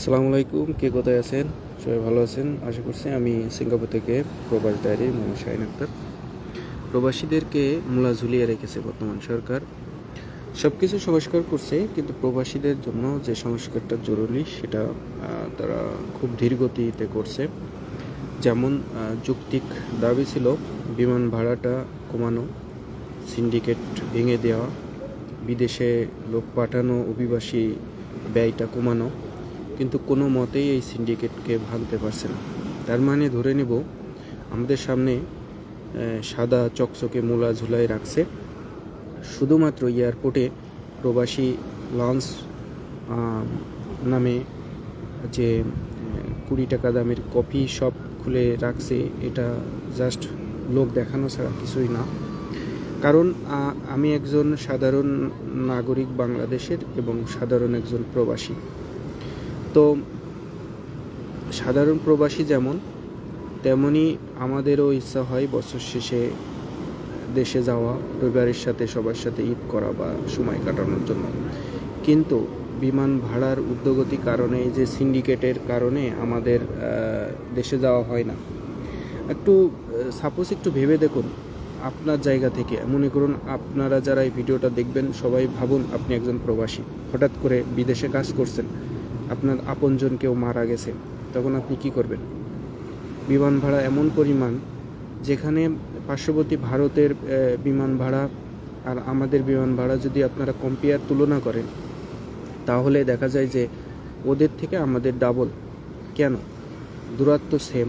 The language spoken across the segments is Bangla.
আসসালামু আলাইকুম, কে কোথায় আছেন? সবাই ভালো আছেন? আশা করছি আমি সিঙ্গাপুর থেকে প্রবাস ডায়েরি মোহাম্মদ শাহিন আক্তার। প্রবাসীদেরকে মূলা ঝুলিয়ে রেখেছে বর্তমান সরকার। সব কিছু সংস্কার করছে, কিন্তু প্রবাসীদের জন্য যে সংস্কারটা জরুরি, সেটা তারা খুব ধীর গতিতে করছে। যেমন যৌক্তিক দাবি ছিল বিমান ভাড়াটা কমানো, সিন্ডিকেট ভেঙে দেওয়া, বিদেশে লোক পাঠানো, অভিবাসী ব্যয়টা কমানো। কিন্তু কোনো মতেই এই সিন্ডিকেটকে ভাঙতে পারছে না। তার মানে ধরে নেব, আমাদের সামনে সাদা চকচকে মূলা ঝুলাই রাখছে। শুধুমাত্র এয়ারপোর্টে প্রবাসী লঞ্চ নামে যে কুড়ি টাকা দামের কফি শপ খুলে রাখছে, এটা জাস্ট লোক দেখানো ছাড়া কিছুই না। কারণ আমি একজন সাধারণ নাগরিক বাংলাদেশের এবং সাধারণ একজন প্রবাসী। সাধারণ প্রবাসী যেমন, তেমনি আমাদেরও ইচ্ছা হয় বছর শেষে দেশে যাওয়া, পরিবারের সাথে, সবার সাথে ঈদ করা বা সময় কাটানোর জন্য। কিন্তু বিমান ভাড়ার উদ্যোগতি কারণে যে সিন্ডিকেটের কারণে আমাদের দেশে যাওয়া হয় না। একটু সাপোজ একটু ভেবে দেখুন, আপনার জায়গা থেকে, মনে করুন আপনারা যারা এই ভিডিওটা দেখবেন, সবাই ভাবুন আপনি একজন প্রবাসী। হঠাৎ করে বিদেশে কাজ করছেন। আপনার আপনজন কেউ মারা গেছে, তখন আপনি কি করবেন? বিমান ভাড়া এমন পরিমাণ যেখানে পার্শ্ববর্তী ভারতের বিমান ভাড়া আর আমাদের বিমান ভাড়া যদি আপনারা কম্পেয়ার তুলনা করেন, তাহলে দেখা যায় যে ওদের থেকে আমাদের ডাবল কেন? দূরত্ব সেম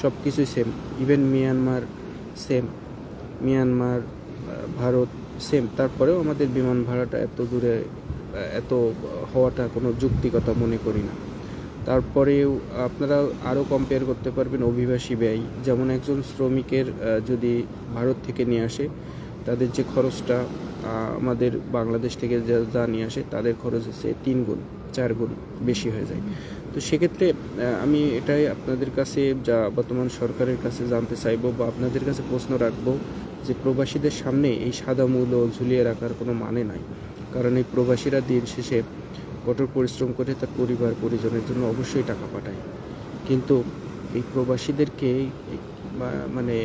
সব কিছুই same even Myanmar same Myanmar Bharat same তারপরেও আমাদের বিমান ভাড়াটা এত দূরে এত হওয়াটা কোনো যুক্তিকতা মনে করি না। তারপরেও আপনারা আরও কম্পেয়ার করতে পারবেন অভিবাসী ব্যয়। যেমন একজন শ্রমিকের যদি ভারত থেকে নিয়ে আসে, তাদের যে খরচটা আমাদের বাংলাদেশ থেকে যা নিয়ে আসে, তাদের খরচ হচ্ছে তিন গুণ, চার গুণ বেশি হয়ে যায়। তো সেক্ষেত্রে আমি এটাই আপনাদের কাছে যা বর্তমান সরকারের কাছে জানতে চাইব বা আপনাদের কাছে প্রশ্ন রাখব যে প্রবাসীদের সামনে এই সাদা মূল্য ঝুলিয়ে রাখার কোনো মানে নাই। কারণ এই প্রবাসীরা দিন শেষে কঠোর পরিশ্রম করে তার পরিবার, পরিজনের জন্য অবশ্যই টাকা পাঠায়। কিন্তু এই প্রবাসীদেরকে মানে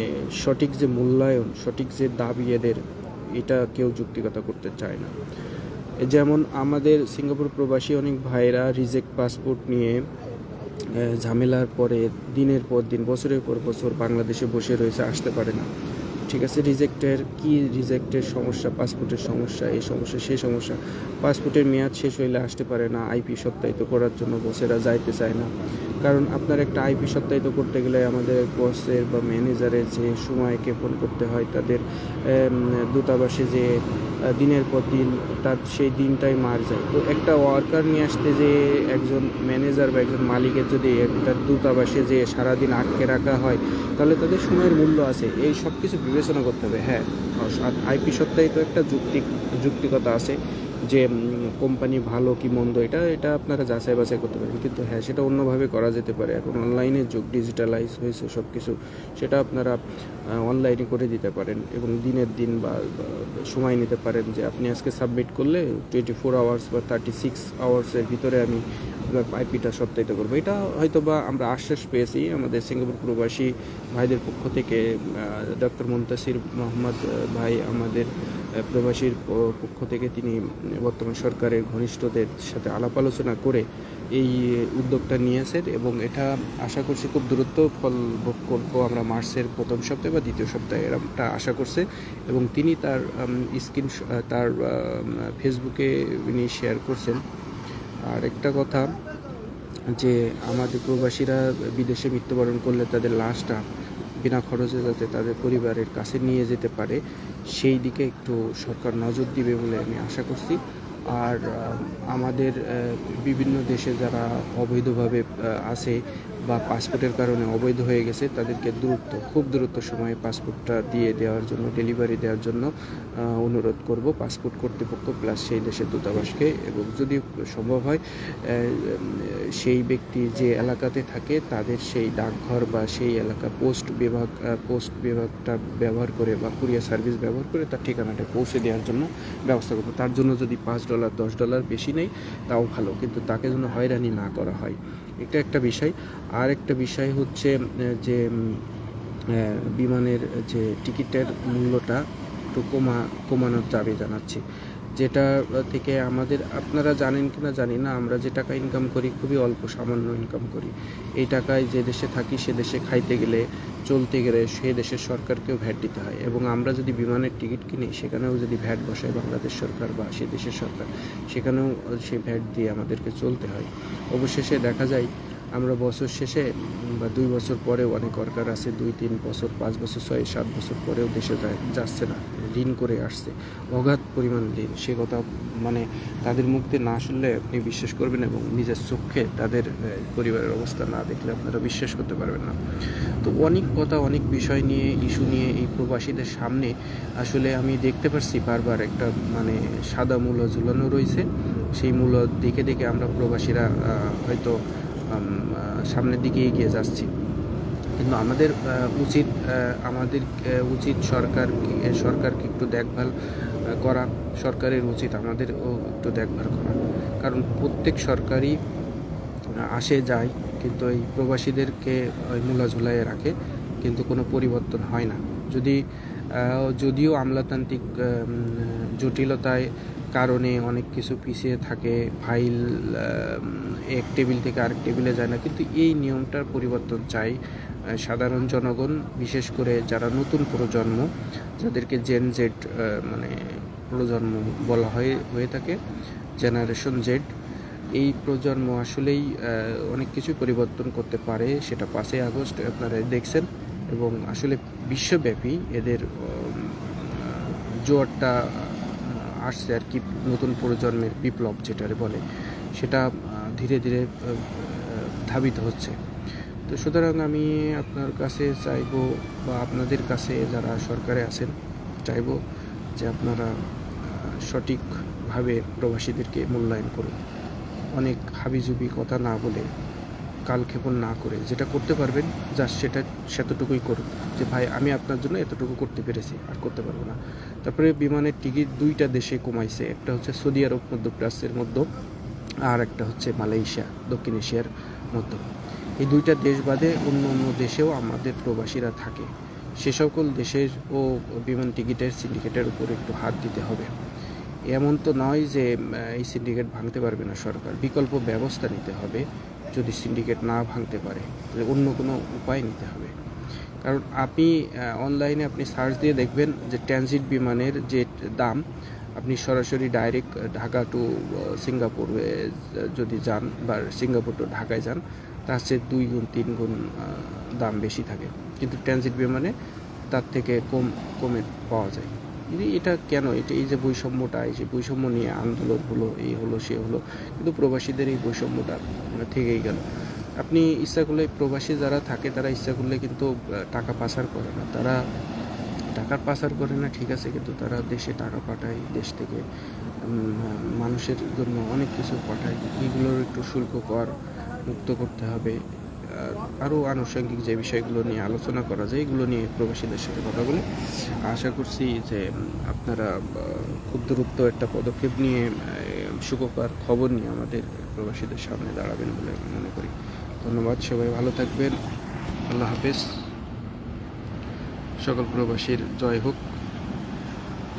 সঠিক যে মূল্যায়ন, সঠিক যে দাবি এদের, এটা কেউ যুক্তিগত করতে চায় না। যেমন আমাদের সিঙ্গাপুর প্রবাসী অনেক ভাইরা রিজেক্ট পাসপোর্ট নিয়ে ঝামেলার পরে দিনের পর দিন, বছরের পর বছর বাংলাদেশে বসে রয়েছে, আসতে পারে না। ঠিক আছে রিজেক্টের কি রিজেক্টের সমস্যা পাসপোর্টের সমস্যা, এই সমস্যা, সেই সমস্যা। পাসপোর্টের মেয়াদ শেষ হইলে আসতে পারে না আইপি সত্যায়িত করার জন্য বসেরা যাইতে চায় না। কারণ আপনার একটা আইপি সত্যায়িত করতে গেলে আমাদের বসের বা ম্যানেজারের যে সময়কে ফোন করতে হয়, তাদের দূতাবাসে যে দিনের পর দিন তার সেই দিনটাই মার যায়। তো একটা ওয়ার্কার নিয়ে আসতে যে একজন ম্যানেজার বা একজন মালিকের যদি একটা দূতাবাসে যে সারাদিন আটকে রাখা হয়, তাহলে তাদের সময়ের মূল্য আছে। এই সব কিছু বিবেচনা করতে হবে। হ্যাঁ আইপি সত্ত্বেই তো একটা যুক্তি যুক্তিকতা আছে। যে কোম্পানি ভালো কি মন্দ, এটা এটা আপনারা যাচাই বাছাই করতে পারেন কিন্তু হ্যাঁ সেটা অন্যভাবে করা যেতে পারে। এখন অনলাইনের যুগ ডিজিটালাইজ হয়েছে সব কিছু সেটা আপনারা অনলাইনে করে দিতে পারেন এবং দিনের দিন বা সময় নিতে পারেন যে, আপনি আজকে সাবমিট করলে টোয়েন্টি ফোর আওয়ার্স বা থার্টি সিক্স আওয়ার্সের ভিতরে আমি আপনার আইপিটা সপ্তাহিত করব। এটা হয়তো বা আমরা আশ্বাস পেয়েছি, আমাদের সিঙ্গাপুর প্রবাসী ভাইদের পক্ষ থেকে ডক্টর মুন্তাসির মোহাম্মদ ভাই আমাদের প্রবাসীর পক্ষ থেকে তিনি বর্তমান সরকারের ঘনিষ্ঠদের সাথে আলাপ আলোচনা করে এই উদ্যোগটা নিয়েছেন এবং এটা আশা করছি খুব দ্রুত ফল ভোগ করব। আমরা মার্চের প্রথম সপ্তাহে বা দ্বিতীয় সপ্তাহে এরকমটা আশা করছে এবং তিনি তার স্ক্রিন তার ফেসবুকে উনি শেয়ার করছেন। আর একটা কথা যে আমাদের প্রবাসীরা বিদেশে মৃত্যুবরণ করলে তাদের লাশটা বিনা খরচে যাতে তাদের পরিবারের কাছে নিয়ে যেতে পারে, সেই দিকে একটু সরকার নজর দিবে বলে আমি আশা করছি। আর আমাদের বিভিন্ন দেশে যারা অবৈধভাবে আছে বা পাসপোর্টের কারণে অবৈধ হয়ে গেছে, তাদেরকে দ্রুত, খুব দ্রুত সময়ে পাসপোর্টটা দিয়ে দেওয়ার জন্য, ডেলিভারি দেওয়ার জন্য অনুরোধ করব পাসপোর্ট কর্তৃপক্ষ প্লাস সেই দেশের দূতাবাসকে। এবং যদি সম্ভব হয় সেই ব্যক্তি যে এলাকাতে থাকে, তাদের সেই ডাকঘর বা সেই এলাকা পোস্ট বিভাগ পোস্ট বিভাগটা ব্যবহার করে বা কুরিয়ার সার্ভিস ব্যবহার করে তার ঠিকানাটা পৌঁছে দেওয়ার জন্য ব্যবস্থা করব। তার জন্য যদি পাঁচ ডলার, দশ ডলার বেশি নেই তাও ভালো। কিন্তু তাকে যেন হয়রানি না করা হয়। এটা একটা বিষয়। আর একটা বিষয় হচ্ছে যে বিমানের যে টিকিটের মূল্যটা একটু কমা, কমানোর যাবে জানাচ্ছি। যেটা থেকে আমাদের, আপনারা জানেন কি না জানি না, আমরা যে টাকা ইনকাম করি খুবই অল্প, সামান্য ইনকাম করি। এই টাকায় যে দেশে থাকি সে দেশে খাইতে গেলে, চলতে গেলে সে দেশের সরকারকেও ভ্যাট দিতে হয়। এবং আমরা যদি বিমানের টিকিট কিনি, সেখানেও যদি ভ্যাট বসায় বাংলাদেশ সরকার বা সে দেশের সরকার, সেখানেও সেই ভ্যাট দিয়ে আমাদেরকে চলতে হয়। অবশেষে দেখা যায় আমরা বছর শেষে বা দুই বছর পরেও অনেক ওয়ার্কার আছে, দুই, তিন বছর, পাঁচ বছর, ছয়, সাত বছর পরেও দেশে যাচ্ছে না, ঋণ করে আসছে। অগাধ পরিমাণ ঋণ, সে কথা মানে তাদের মুখ দিয়ে না শুনলে আপনি বিশ্বাস করবেন এবং নিজের চোখে তাদের পরিবারের অবস্থা না দেখলে আপনারা বিশ্বাস করতে পারবেন না। তো অনেক কথা, অনেক বিষয় নিয়ে, ইস্যু নিয়ে এই প্রবাসীদের সামনে আসলে আমি দেখতে পারছি বারবার একটা মানে সাদা মূল্য ঝুলানো রয়েছে। সেই মূল্য দেখে দেখে আমরা প্রবাসীরা হয়তো সামনের দিকে এগিয়ে যাচ্ছি। কিন্তু আমাদের উচিত আমাদের উচিত সরকার সরকারকে একটু দেখভাল করা। সরকারের উচিত আমাদেরও একটু দেখভাল করা। কারণ প্রত্যেক সরকারই আসে, যায়, কিন্তু এই প্রবাসীদেরকে ওই মূলা ঝুলাইয়ে রাখে, কিন্তু কোনো পরিবর্তন হয় না। যদি যদিও আমলাতান্ত্রিক জটিলতায় কারণে অনেক কিছু পিছিয়ে থাকে ফাইল এক টেবিল থেকে আরেক টেবিলে যায় না। কিন্তু এই নিয়মটার পরিবর্তন চাই সাধারণ জনগণ, বিশেষ করে যারা নতুন প্রজন্ম, যাদেরকে জেন জেড মানে প্রজন্ম বলা হয়ে হয়ে থাকে জেনারেশন জেড এই প্রজন্ম আসলেই অনেক কিছু পরিবর্তন করতে পারে। সেটা পাঁচই আগস্ট আপনারা দেখছেন। এবং আসলে বিশ্বব্যাপী এদের জোয়ারটা আসছে আর কি নতুন প্রজন্মের বিপ্লব যেটারে বলে, সেটা ধীরে ধীরে ধাবিত হচ্ছে। তো সুতরাং আমি আপনার কাছে চাইব বা আপনাদের কাছে যারা সরকারে আছেন, চাইব যে আপনারা সঠিকভাবে প্রবাসীদেরকে মূল্যায়ন করুন। অনেক হাবিজুবি কথা না বলে কালক্ষেপণ না করে, যেটা করতে পারবেন, যা সেটা সেতটুকুই করুন। যে ভাই, আমি আপনার জন্য এতটুকু করতে পেরেছি, আর করতে পারব না। তারপরে বিমানের টিকিট দুইটা দেশে কমাইছে, একটা হচ্ছে সৌদি আরব মধ্যপ্রাচ্যের মধ্যে, আর একটা হচ্ছে মালয়েশিয়া, দক্ষিণ এশিয়ার মধ্যে। এই দুইটা দেশ বাদে অন্য অন্য দেশেও আমাদের প্রবাসীরা থাকে। সে সকল দেশের ও বিমান টিকিটের সিন্ডিকেটের উপর একটু হাত দিতে হবে। এমন তো নয় যে এই সিন্ডিকেট ভাঙতে পারবে না সরকার। বিকল্প ব্যবস্থা নিতে হবে। যদি সিন্ডিকেট না ভাঙতে পারে, তাহলে অন্য কোনো উপায় নিতে হবে। কারণ আপনি অনলাইনে আপনি সার্চ দিয়ে দেখবেন যে ট্রানজিট বিমানের যে দাম, আপনি সরাসরি ডাইরেক্ট ঢাকা টু সিঙ্গাপুর যদি যান বা সিঙ্গাপুর টু ঢাকায় যান, তার চেয়ে দুই গুণ, তিন গুণ দাম বেশি থাকে। কিন্তু ট্রানজিট বিমানে তার থেকে কম, কমে পাওয়া যায়। এটা কেন? এটা এই যে বৈষম্যটা, এই যে বৈষম্য নিয়ে আন্দোলন হলো, এই হলো, সে হলো, কিন্তু প্রবাসীদের এই বৈষম্যটা মানে থেকেই গেল। আপনি ইচ্ছা করলে প্রবাসী যারা থাকে, তারা ইচ্ছা করলে কিন্তু টাকা পাচার করে না। তারা টাকার পাচার করে না, ঠিক আছে, কিন্তু তারা দেশে টাকা পাঠায়, দেশ থেকে মানুষের জন্য অনেক কিছু পাঠায়। এগুলোর একটু শুল্ক কর মুক্ত করতে হবে। আরও আনুষঙ্গিক যে বিষয়গুলো নিয়ে আলোচনা করা যায়, এগুলো নিয়ে প্রবাসীদের সাথে কথা বলে আশা করছি যে আপনারা খুব দ্রুত একটা পদক্ষেপ নিয়ে সুখকর খবর নিয়ে আমাদের প্রবাসীদের সামনে দাঁড়াবেন বলে মনে করি। ধন্যবাদ, সবাই ভালো থাকবেন। আল্লাহ হাফেজ। সকল প্রবাসীর জয় হোক।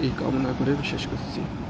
এই কামনা করে শেষ করছি।